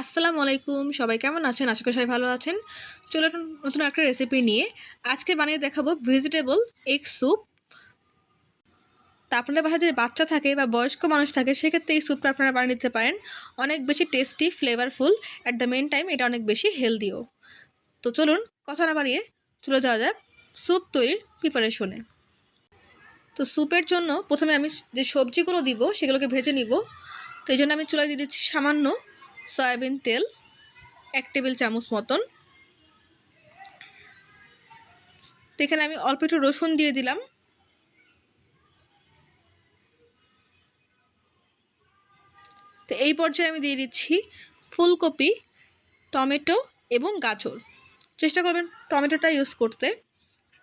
আসসালামু আলাইকুম। সবাই কেমন আছেন? আশা করি সবাই ভালো আছেন। চলে নতুন একটা রেসিপি নিয়ে। আজকে বানিয়ে দেখাবো ভেজিটেবল এগ স্যুপ তা আপনাদের বাসায় যদি বাচ্চা থাকে বা বয়স্ক মানুষ থাকে, সেক্ষেত্রে এই স্যুপটা আপনারা বানিয়ে নিতে পারেন। অনেক বেশি tasty flavourful at the main time এটা অনেক বেশি হেলদিও তো চলুন কথা না বাড়িয়ে চলে যাওয়া যাক স্যুপ তৈরির প্রিপারেশনে তো স্যুপের জন্য প্রথমে আমি যে সবজিগুলো দিব, সেগুলোকে ভেজে নিব। তো এই জন্য আমি চুলা দিয়ে দিচ্ছি সামান্য সয়াবিন তেল, এক টেবিল চামচ মতন। তো এখানে আমি অল্প একটু রসুন দিয়ে দিলাম। তো এই পর্যায়ে আমি দিয়ে দিচ্ছি ফুলকপি, টমেটো এবং গাজর। চেষ্টা করবেন টমেটোটা ইউজ করতে।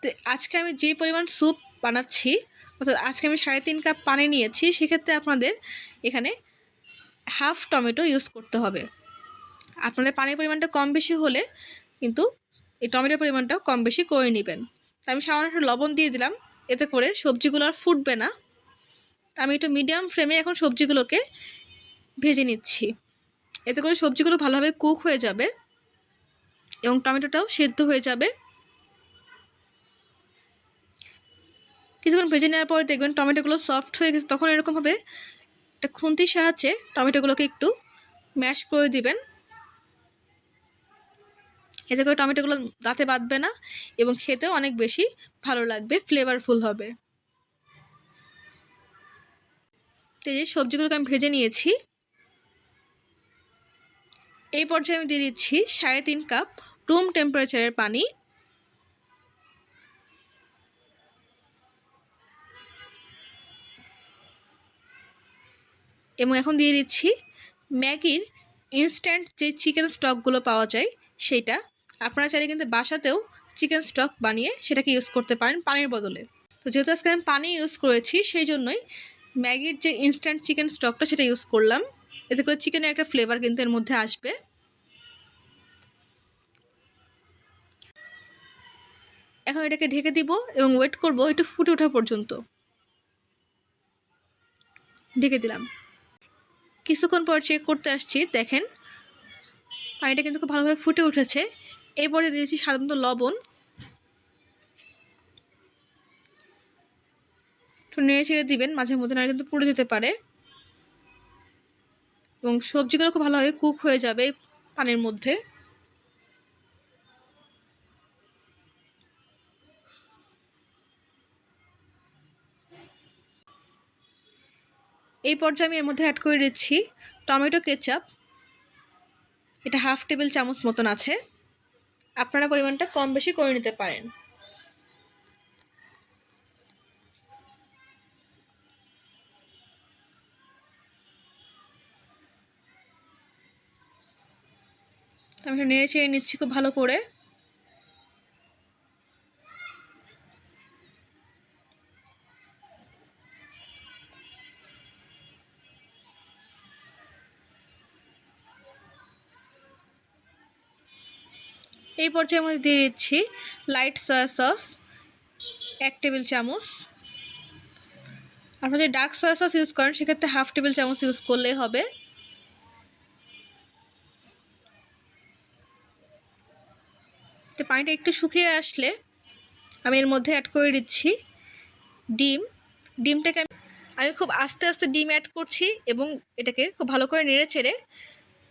তো আজকে আমি যে পরিমাণ স্যুপ বানাচ্ছি, অর্থাৎ আজকে আমি সাড়ে তিন কাপ পানি নিয়েছি, সেক্ষেত্রে আপনাদের এখানে হাফ টমেটো ইউজ করতে হবে। আপনাদের পানির পরিমাণটা কম বেশি হলে কিন্তু এই টমেটোর পরিমাণটাও কম বেশি করে নেবেন। তা আমি সামান্য একটু লবণ দিয়ে দিলাম, এতে করে সবজিগুলো আর ফুটবে না। আমি একটু মিডিয়াম ফ্লেমে এখন সবজিগুলোকে ভেজে নিচ্ছি। এতে করে সবজিগুলো ভালোভাবে কুক হয়ে যাবে এবং টমেটোটাও সেদ্ধ হয়ে যাবে। কিছুক্ষণ ভেজে নেওয়ার পরে দেখবেন টমেটোগুলো সফট হয়ে গেছে, তখন এরকমভাবে একটা খুন্তির সাহায্যে টমেটোগুলোকে একটু ম্যাশ করে দিবেন। এতে করে টমেটোগুলো দাঁতে বাঁধবে না এবং খেতেও অনেক বেশি ভালো লাগবে ফ্লেভারফুল হবে। এই যে সবজিগুলোকে আমি ভেজে নিয়েছি। এই পর্যায়ে আমি দিয়ে দিচ্ছি সাড়ে তিন কাপ রুম টেম্পারেচারের পানি। এবং এখন দিয়ে দিচ্ছি ম্যাগির ইনস্ট্যান্ট যে চিকেন স্টকগুলো পাওয়া যায় সেইটা। আপনারা চাইলে কিন্তু বাসাতেও চিকেন স্টক বানিয়ে সেটাকে ইউজ করতে পারেন পানির বদলে। তো যেহেতু আজকে আমি পানি ইউজ করেছি, সেই জন্যই ম্যাগির যে ইনস্ট্যান্ট চিকেন স্টকটা সেটা ইউজ করলাম। এতে করে চিকেনের একটা ফ্লেভার কিন্তু এর মধ্যে আসবে। এখন এটাকে ঢেকে দিব এবং ওয়েট করব, একটু ফুটে ওঠা পর্যন্ত। ঢেকে দিলাম। কিছুক্ষণ পর চেক করতে আসছি, দেখেন পানিটা কিন্তু খুব ভালোভাবে ফুটে উঠেছে। এরপরে দিয়েছি সাধারণত লবণ। একটু নেড়ে ছেড়ে দিবেন, মাঝে মধ্যে না কিন্তু পুড়ে যেতে পারে। এবং সবজিগুলো খুব ভালোভাবে কুক হয়ে যাবে পানির মধ্যে। এই পর্যায়ে আমি এর মধ্যে অ্যাড করে দিচ্ছি টমেটো কেচাপ। এটা হাফ টেবিল চামচ মতন আছে। আপনারা পরিমাণটা কম বেশি করে নিতে পারেন। আমি নেড়ে চেড়ে নিচ্ছি খুব ভালো করে। এই পর্যায়ে মধ্যে দিয়ে দিচ্ছি লাইট সয়া সস এক টেবিল চামচ। আপনারা ডার্ক সয়া সস ইউজ করেন, সেক্ষেত্রে হাফ টেবিল চামচ ইউজ করলেই হবে। তো পানিটা একটু শুকিয়ে আসলে আমি এর মধ্যে অ্যাড করে দিচ্ছি ডিম। ডিমটাকে আমি খুব আস্তে আস্তে ডিম অ্যাড করছি এবং এটাকে খুব ভালো করে নেড়ে ছেড়ে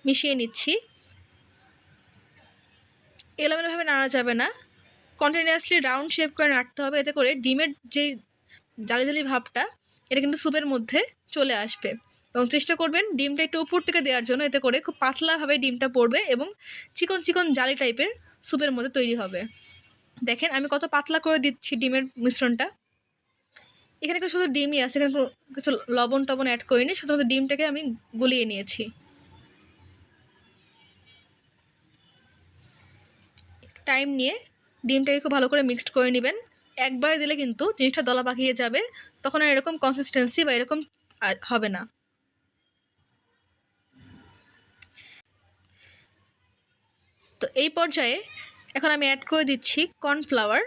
মিশিয়ে নিচ্ছি। এলোমেলোভাবে নাড়া যাবে না। কন্টিনিউয়াসলি রাউন্ড শেপ করে নাড়তে হবে। এতে করে ডিমের যে জালি জালি ভাবটা, এটা কিন্তু স্যুপের মধ্যে চলে আসবে। এবং চেষ্টা করবেন ডিমটা একটু উপর থেকে দেওয়ার জন্য। এতে করে খুব পাতলাভাবে ডিমটা পড়বে এবং চিকন চিকন জালি টাইপের স্যুপের মধ্যে তৈরি হবে। দেখেন আমি কত পাতলা করে দিচ্ছি ডিমের মিশ্রণটা। এখানে শুধু ডিমই আছে। এখানে কিছু লবণ টবণ অ্যাড করিনি। শুধুমাত্র ডিমটাকে আমি গলিয়ে নিয়েছি। টাইম নিয়ে ডিমটাকে খুব ভালো করে মিক্সড করে নেবেন। একবারে দিলে কিন্তু জিনিসটা দলা পাকিয়ে যাবে, তখন আর এরকম কনসিস্টেন্সি বা এরকম হবে না। তো এই পর্যায়ে এখন আমি অ্যাড করে দিচ্ছি কর্নফ্লাওয়ার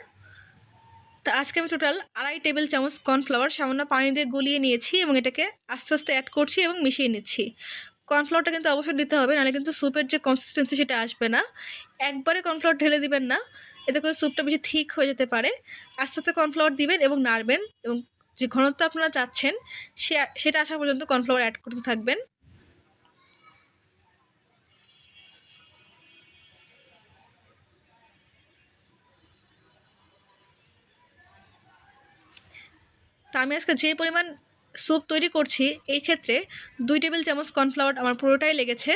তো আজকে আমি টোটাল আড়াই টেবিল চামচ কর্নফ্লাওয়ার সামান্য পানি দিয়ে গলিয়ে নিয়েছি এবং এটাকে আস্তে আস্তে অ্যাড করছি এবং মিশিয়ে নিচ্ছি। কর্নফ্লাওয়ারটা কিন্তু অবশ্যই দিতে হবে, নাহলে কিন্তু স্যুপের যে কনসিস্টেন্সি সেটা আসবে না। একবারে কর্নফ্লাওয়ার ঢেলে দিবেন না। এতে করে স্যুপটা বেশি ঠিক হয়ে যেতে পারে। আস্তে আস্তে কর্নফ্লাওয়ার দিবেন এবং নাড়বেন এবং যে ঘনত্ব আপনারা চাচ্ছেন, সে সেটা আসা পর্যন্ত কর্নফ্লাওয়ার অ্যাড করতে থাকবেন। তা আমি আজকে যে পরিমাণ স্যুপ তৈরি করছি, এই ক্ষেত্রে দুই টেবিল চামচ কর্নফ্লাওয়ার আমার পুরোটাই লেগেছে।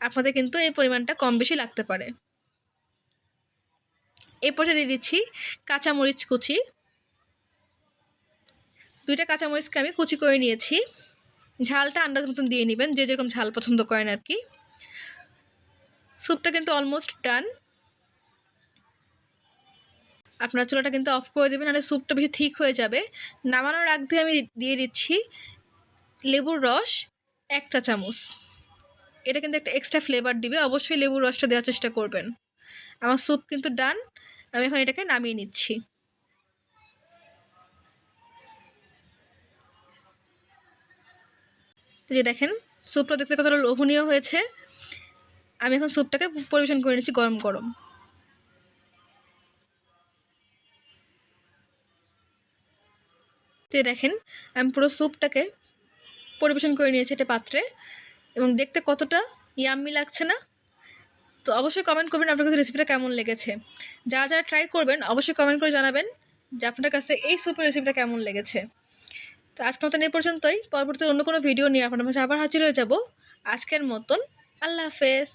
আপনাদের কিন্তু এই পরিমাণটা কম বেশি লাগতে পারে। এই পর্যায়ে দিয়ে দিচ্ছি কাঁচামরিচ কুচি। দুইটা কাঁচামরিচকে আমি কুচি করে নিয়েছি। ঝালটা আন্দাজ মতন দিয়ে নেবেন, যে যেরকম ঝাল পছন্দ করেন আর কি। স্যুপটা কিন্তু অলমোস্ট ডান আপনার চুলাটা কিন্তু অফ করে দেবেন, নাহলে স্যুপটা বেশি ঠিক হয়ে যাবে। নামানোর আগ দিয়ে আমি দিয়ে দিচ্ছি লেবুর রস, এক চা চামচ এটা কিন্তু একটা এক্সট্রা ফ্লেভার দিবে। অবশ্যই লেবুর রসটা দেওয়ার চেষ্টা করবেন। আমার স্যুপ কিন্তু ডান আমি এখন এটাকে নামিয়ে নিচ্ছি। যে দেখেন স্যুপটা দেখতে কতটা লোভনীয় হয়েছে। আমি এখন স্যুপটাকে পরিবেশন করে নিচ্ছি গরম গরম। দেখেন, আমি পুরো স্যুপটাকে পরিবেশন করে নিয়েছি একটা পাত্রে। এবং দেখতে কতটা ইয়াম্মি লাগছে না? তো অবশ্যই কমেন্ট করবেন আপনার কাছে রেসিপিটা কেমন লেগেছে। যারা যারা ট্রাই করবেন, অবশ্যই কমেন্ট করে জানাবেন যে আপনার কাছে এই সুপের রেসিপিটা কেমন লেগেছে। তো আজকের মতন এই পর্যন্তই। পরবর্তী অন্য কোনো ভিডিও নিয়ে আপনার মাঝে আবার হাজির হয়ে যাব। আজকের মতন আল্লাহ হাফেজ।